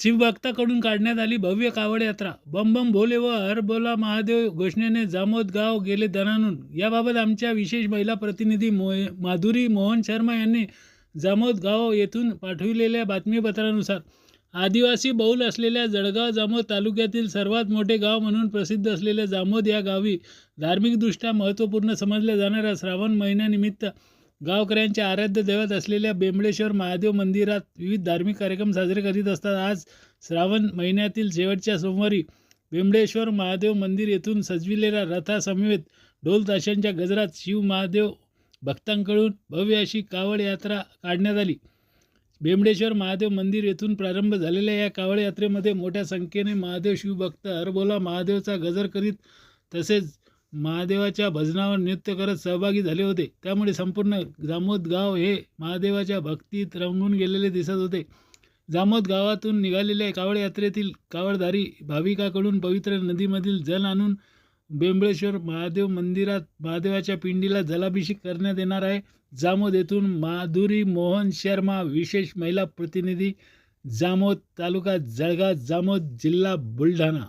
शिवभक्ताकडून काढण्यात आली भव्य कावड यात्रा. बम बम भोले व हर बोला महादेव घोषणेने जामोद गाव गेले दणानून याबाबत आमच्या विशेष महिला प्रतिनिधी मो माधुरी मोहन शर्मा यांनी जामोद गाव येथून पाठविलेल्या बातमीपत्रानुसार आदिवासी बहुल असलेल्या जळगाव जामोद तालुक्यातील सर्वात मोठे गाव म्हणून प्रसिद्ध असलेल्या जामोद या गावी धार्मिकदृष्ट्या महत्त्वपूर्ण समजल्या जाणाऱ्या श्रावण महिन्यानिमित्त गावकऱ्यांचे आराध्य दैवत असलेल्या बेंबळेश्वर महादेव मंदिरात विविध धार्मिक कार्यक्रम साजरे करीत असतात. आज श्रावण महिन्यातील शेवटच्या सोमवारी बेंबळेश्वर महादेव मंदिर येथून सजविलेल्या रथासमवेत ढोल ताशांच्या गजरात शिव महादेव भक्तांकडून भव्य अशी कावड यात्रा काढण्यात आली. बेंबडेश्वर महादेव मंदिर येथून प्रारंभ झालेल्या या कावड यात्रेमध्ये मोठ्या संख्येने महादेव शिवभक्त हरबोला महादेवचा गजर करीत तसेच महादेवाच्या भजनावर नृत्य करत सहभागी झाले होते. त्यामुळे संपूर्ण जामोद गाव हे महादेवाच्या भक्तीत रंगून गेलेले दिसत होते. जामोद गावातून निघालेल्या कावड यात्रेतील कावडधारी भाविकाकडून पवित्र नदीमधील जल आणून बेंबळेश्वर महादेव मंदिरात महादेवाच्या पिंडीला जलाभिषेक करण्यात येणार आहे. जामोद येथून माधुरी मोहन शर्मा विशेष महिला प्रतिनिधी जामोद तालुका जळगाव जामोद जिल्हा बुलढाणा.